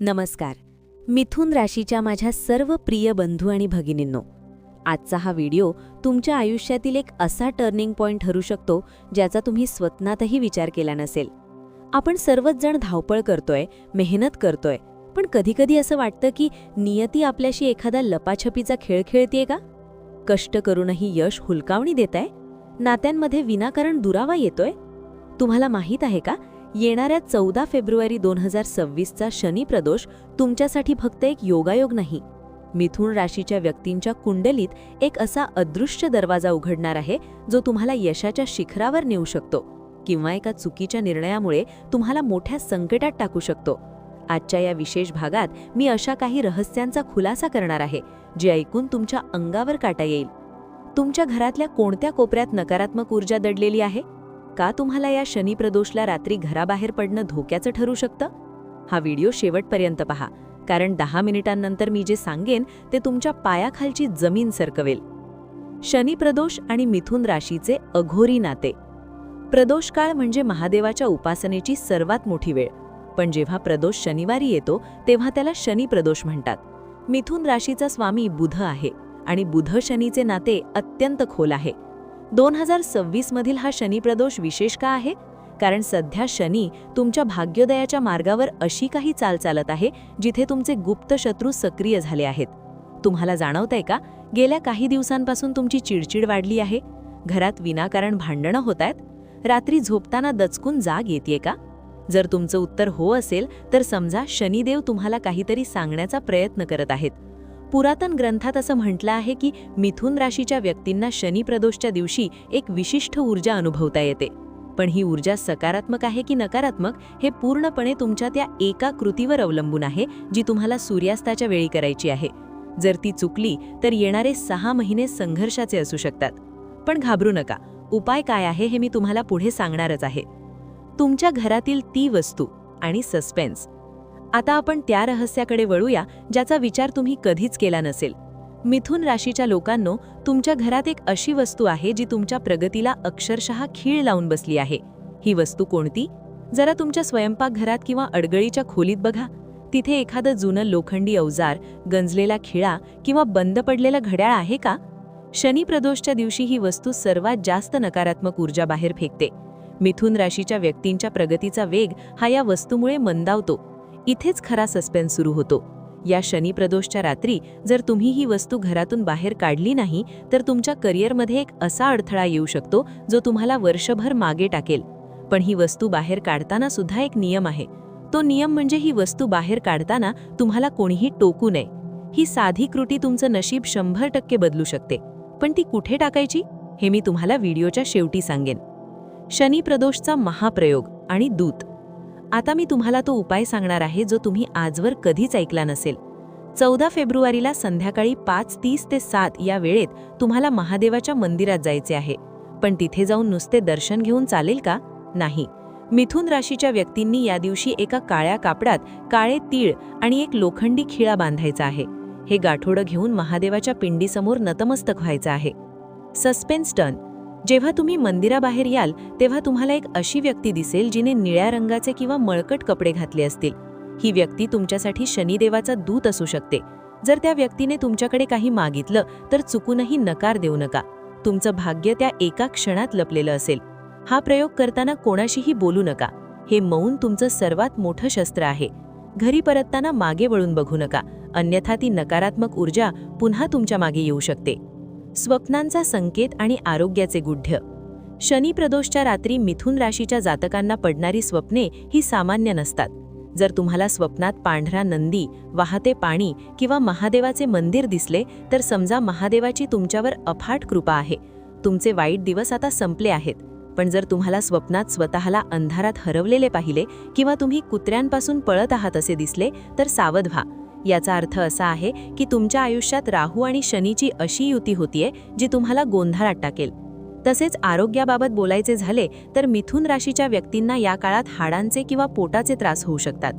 नमस्कार. मिथुन राशीच्या माझ्या सर्व प्रिय बंधू आणि भगिनींनो आजचा हा व्हिडिओ तुमच्या आयुष्यातील एक असा टर्निंग पॉईंट ठरू शकतो ज्याचा तुम्ही स्वप्नातही विचार केला नसेल. आपण सर्वच जण धावपळ करतोय मेहनत करतोय पण कधीकधी असं वाटतं की नियती आपल्याशी एखादा लपाछपीचा खेळ खेळतेय का? कष्ट करूनही यश हुलकावणी देताय? नात्यांमध्ये विनाकारण दुरावा येतोय? तुम्हाला माहीत आहे का येणाऱ्या चौदा फेब्रुवारी दोन हजार सव्वीसचा शनी प्रदोष तुमच्यासाठी फक्त एक योगायोग नाही. मिथुन राशीच्या व्यक्तींच्या कुंडलीत एक असा अदृश्य दरवाजा उघडणार आहे जो तुम्हाला यशाच्या शिखरावर नेऊ शकतो किंवा एका चुकीच्या निर्णयामुळे तुम्हाला मोठ्या संकटात टाकू शकतो. आजच्या या विशेष भागात मी अशा काही रहस्यांचा खुलासा करणार आहे जे ऐकून तुमच्या अंगावर काटा येईल. तुमच्या घरातल्या कोणत्या कोपऱ्यात नकारात्मक ऊर्जा दडलेली आहे? का तुम्हाला या शनिप्रदोषला रात्री घराबाहेर पडणं धोक्याचं ठरू शकतं? हा व्हिडिओ शेवटपर्यंत पहा कारण दहा मिनिटांनंतर मी जे सांगेन ते तुमच्या पायाखालची जमीन सरकवेल. शनी प्रदोष आणि मिथुन राशीचे अघोरी नाते. प्रदोष काळ म्हणजे महादेवाच्या उपासनेची सर्वात मोठी वेळ. पण जेव्हा प्रदोष शनिवारी येतो तेव्हा त्याला शनी प्रदोष म्हणतात. मिथुन राशीचा स्वामी बुध आहे आणि बुध शनीचे नाते अत्यंत खोल आहे. दोन हजार सव्वीसमधील हा शनिप्रदोष विशेष का आहे? कारण सध्या शनी तुमच्या भाग्योदयाच्या मार्गावर अशी काही चाल चालत आहे जिथे तुमचे गुप्त शत्रू सक्रिय झाले आहेत. तुम्हाला जाणवतंय का? गेल्या काही दिवसांपासून तुमची चिडचिड वाढली आहे. घरात विनाकारण भांडणं होत आहेत रात्री झोपताना दचकून जाग येते का? जर तुमचं उत्तर हो असेल तर समजा शनिदेव तुम्हाला काहीतरी सांगण्याचा प्रयत्न करत आहेत. पुरातन ग्रंथात असं म्हटलं आहे की मिथुन राशीच्या व्यक्तींना शनी प्रदोषच्या दिवशी एक विशिष्ट ऊर्जा अनुभवता येते. पण ही ऊर्जा सकारात्मक आहे की नकारात्मक हे पूर्णपणे तुमच्या त्या एका कृतीवर अवलंबून आहे जी तुम्हाला सूर्यास्ताच्या वेळी करायची आहे. जर ती चुकली तर येणारे सहा महिने संघर्षाचे असू शकतात. पण घाबरू नका. उपाय काय आहे हे मी तुम्हाला पुढे सांगणारच आहे. तुमच्या घरातील ती वस्तू आणि सस्पेन्स आता आपण त्या रहस्याकडे वळूया ज्याचा विचार तुम्ही कधीच केला नसेल. मिथुन राशीच्या लोकांनो तुमच्या घरात एक अशी वस्तू आहे जी तुमच्या प्रगतीला अक्षरशः खीळ लावून बसली आहे. ही वस्तू कोणती? जरा तुमच्या स्वयंपाकघरात किंवा अडगळीच्या खोलीत बघा. तिथे एखादं जुनं लोखंडी अवजार गंजलेला खिळा किंवा बंद पडलेलं घड्याळ आहे का? शनी प्रदोषच्या दिवशी ही वस्तू सर्वात जास्त नकारात्मक ऊर्जा बाहेर फेकते. मिथुन राशीच्या व्यक्तींच्या प्रगतीचा वेग हा या वस्तूमुळे मंदावतो. इथेच खरा सस्पेन्स सुरू होतो. या शनिप्रदोषच्या रात्री जर तुम्ही ही वस्तू घरातून बाहेर काढली नाही तर तुमच्या करिअरमध्ये एक असा अडथळा येऊ शकतो जो तुम्हाला वर्षभर मागे टाकेल. पण ही वस्तू बाहेर काढताना सुद्धा एक नियम आहे. तो नियम म्हणजे ही वस्तू बाहेर काढताना तुम्हाला कोणीही टोकू नये. ही साधी कृती तुमचं नशीब शंभर टक्के बदलू शकते. पण ती कुठे टाकायची? हे मी तुम्हाला व्हिडिओच्या शेवटी सांगेन. शनी प्रदोषचा महाप्रयोग आणि दूत. आता मी तुम्हाला तो उपाय सांगणार आहे जो तुम्ही आजवर कधीच ऐकला नसेल. चौदा फेब्रुवारीला संध्याकाळी पाच तीस ते सात या वेळेत तुम्हाला महादेवाच्या मंदिरात जायचे आहे. पण तिथे जाऊन नुसते दर्शन घेऊन चालेल का? नाही. मिथुन राशीच्या व्यक्तींनी या दिवशी एका काळ्या कापडात काळे तीळ आणि एक लोखंडी खिळा बांधायचा आहे. हे गाठोडं घेऊन महादेवाच्या पिंडीसमोर नतमस्तक व्हायचं आहे. सस्पेन्स टर्न जेव्हा तुम्ही मंदिराबाहेर याल तेव्हा तुम्हाला एक अशी व्यक्ती दिसेल जिने निळ्या रंगाचे किंवा मळकट कपडे घातले असतील. ही व्यक्ती तुमच्यासाठी शनिदेवाचा दूत असू शकते. जर त्या व्यक्तीने तुमच्याकडे काही मागितलं तर चुकूनही नकार देऊ नका. तुमचं भाग्य त्या एका क्षणात लपलेलं असेल. हा प्रयोग करताना कोणाशीही बोलू नका. हे मौन तुमचं सर्वात मोठं शस्त्र आहे. घरी परतताना मागे वळून बघू नका. अन्यथा ती नकारात्मक ऊर्जा पुन्हा तुमच्या मागे येऊ शकते. स्वप्नांचा संकेत आणि आरोग्याचे गुढ्य. शनी प्रदोषच्या रात्री मिथुन राशीच्या जातकांना पडणारी स्वप्ने ही सामान्य नसतात. जर तुम्हाला स्वप्नात पांढरा नंदी वाहते पाणी किंवा महादेवाचे मंदिर दिसले तर समजा महादेवाची तुमच्यावर अफाट कृपा आहे. तुमचे वाईट दिवस आता संपले आहेत. पण जर तुम्हाला स्वप्नात स्वतःला अंधारात हरवलेले पाहिले किंवा तुम्ही कुत्र्यांपासून पळत आहात असे दिसले तर सावध व्हा. याचा अर्थ असा आहे की तुमच्या आयुष्यात राहू आणि शनीची अशी युती होतीये जी तुम्हाला गोंधळात टाकेल तसेच आरोग्याबाबत बोलायचे झाले तर मिथुन राशीच्या व्यक्तींना या काळात हाडांचे किंवा पोटाचे त्रास होऊ शकतात.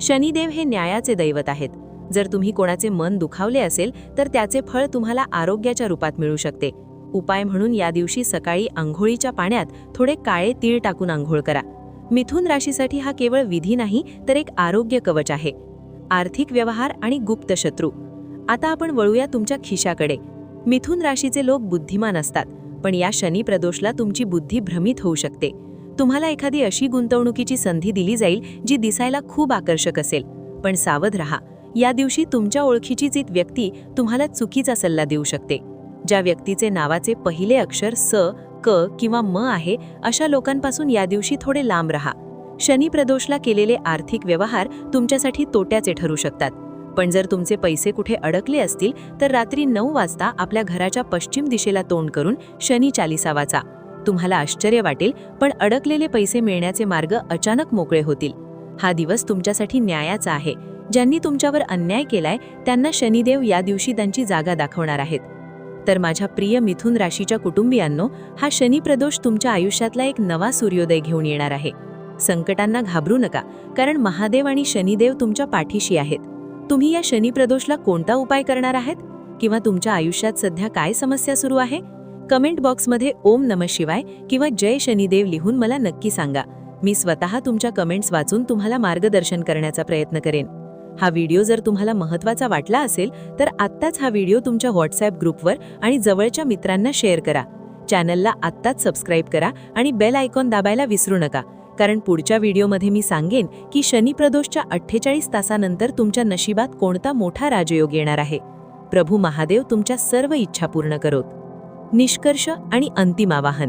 शनिदेव हे न्यायाचे दैवत आहेत. जर तुम्ही कोणाचे मन दुखावले असेल तर त्याचे फळ तुम्हाला आरोग्याच्या रूपात मिळू शकते. उपाय म्हणून या दिवशी सकाळी आंघोळीच्या पाण्यात थोडे काळे तीळ टाकून आंघोळ करा. मिथुन राशीसाठी हा केवळ विधी नाही तर एक आरोग्य कवच आहे. आर्थिक व्यवहार आणि गुप्त शत्रू. आता आपण वळूया तुमच्या खिशाकडे. मिथुन राशीचे लोक बुद्धिमान असतात पण या शनी प्रदोषला तुमची बुद्धी भ्रमित होऊ शकते. तुम्हाला एखादी अशी गुंतवणुकीची संधी दिली जाईल जी दिसायला खूप आकर्षक असेल. पण सावध रहा. या दिवशी तुमच्या ओळखीचीच एक व्यक्ती तुम्हाला चुकीचा सल्ला देऊ शकते. ज्या व्यक्तीचे नावाचे पहिले अक्षर स क किंवा म आहे अशा लोकांपासून या दिवशी थोडे लांब रहा. शनी प्रदोषला केलेले आर्थिक व्यवहार तुमच्यासाठी तोट्याचे ठरू शकतात. पण जर तुमचे पैसे कुठे अडकले असतील तर रात्री नऊ वाजता आपल्या घराच्या पश्चिम दिशेला तोंड करून शनी चालिसा वाचा. तुम्हाला आश्चर्य वाटेल पण अडकलेले पैसे मिळण्याचे मार्ग अचानक मोकळे होतील. हा दिवस तुमच्यासाठी न्यायाचा आहे. ज्यांनी तुमच्यावर अन्याय केलाय त्यांना शनिदेव या दिवशी त्यांची जागा दाखवणार आहेत. तर माझ्या प्रिय मिथुन राशीच्या कुटुंबियांनो हा शनी प्रदोष तुमच्या आयुष्यातला एक नवा सूर्योदय घेऊन येणार आहे. संकटांना घाबरू नका कारण महादेव आणि शनिदेव तुमच्या पाठीशी आहेत. तुम्ही या शनिप्रदोषला कोणता उपाय करणार आहात? किंवा तुमच्या आयुष्यात सध्या काय समस्या सुरू आहे? कमेंट बॉक्समध्ये ओम नम शिवाय किंवा जय शनिदेव लिहून मला नक्की सांगा. मी स्वतः तुमच्या कमेंट्स वाचून तुम्हाला मार्गदर्शन करण्याचा प्रयत्न करेन. हा व्हिडिओ जर तुम्हाला महत्त्वाचा वाटला असेल तर आत्ताच हा व्हिडिओ तुमच्या व्हॉट्सॲप ग्रुपवर आणि जवळच्या मित्रांना शेअर करा. चॅनलला आत्ताच सबस्क्राईब करा आणि बेल आयकॉन दाबायला विसरू नका. कारण पुढच्या व्हिडिओमध्ये मी सांगेन की शनी प्रदोषच्या अठ्ठेचाळीस तासानंतर तुमच्या नशिबात कोणता मोठा राजयोग येणार आहे. प्रभू महादेव तुमच्या सर्व इच्छा पूर्ण करोत. निष्कर्ष आणि अंतिम आवाहन.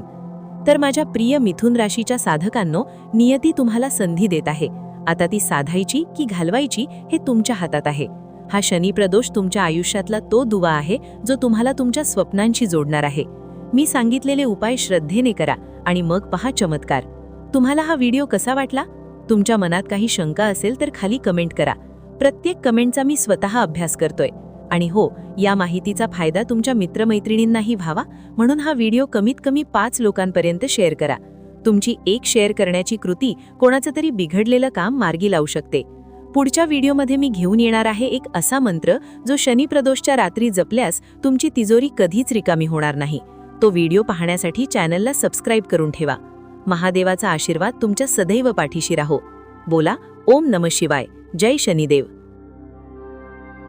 तर माझ्या प्रिय मिथुन राशीच्या साधकांनो नियती तुम्हाला संधी देत आहे. आता ती साधायची की घालवायची हे तुमच्या हातात आहे. हा शनी प्रदोष तुमच्या आयुष्यातला तो दुवा आहे जो तुम्हाला तुमच्या स्वप्नांशी जोडणार आहे. मी सांगितलेले उपाय श्रद्धेने करा आणि मग पहा चमत्कार. तुम्हाला हा व्हिडिओ कसा वाटला? तुमच्या मनात काही शंका असेल तर खाली कमेंट करा. प्रत्येक कमेंटचा मी स्वतः अभ्यास करतोय. आणि हो या माहितीचा फायदा तुमच्या मित्रमैत्रिणींनाही व्हावा म्हणून हा व्हिडिओ कमीत कमी पाच लोकांपर्यंत शेअर करा. तुमची एक शेअर करण्याची कृती कोणाचं तरी बिघडलेलं काम मार्गी लावू शकते. पुढच्या व्हिडिओमध्ये मी घेऊन येणार आहे एक असा मंत्र जो शनिप्रदोषच्या रात्री जपल्यास तुमची तिजोरी कधीच रिकामी होणार नाही. तो व्हिडिओ पाहण्यासाठी चॅनलला सबस्क्राईब करून ठेवा. महादेवाचा आशीर्वाद तुमच्या सदैव पाठीशी राहो. बोला ओम नम शिवाय. जय शनिदेव.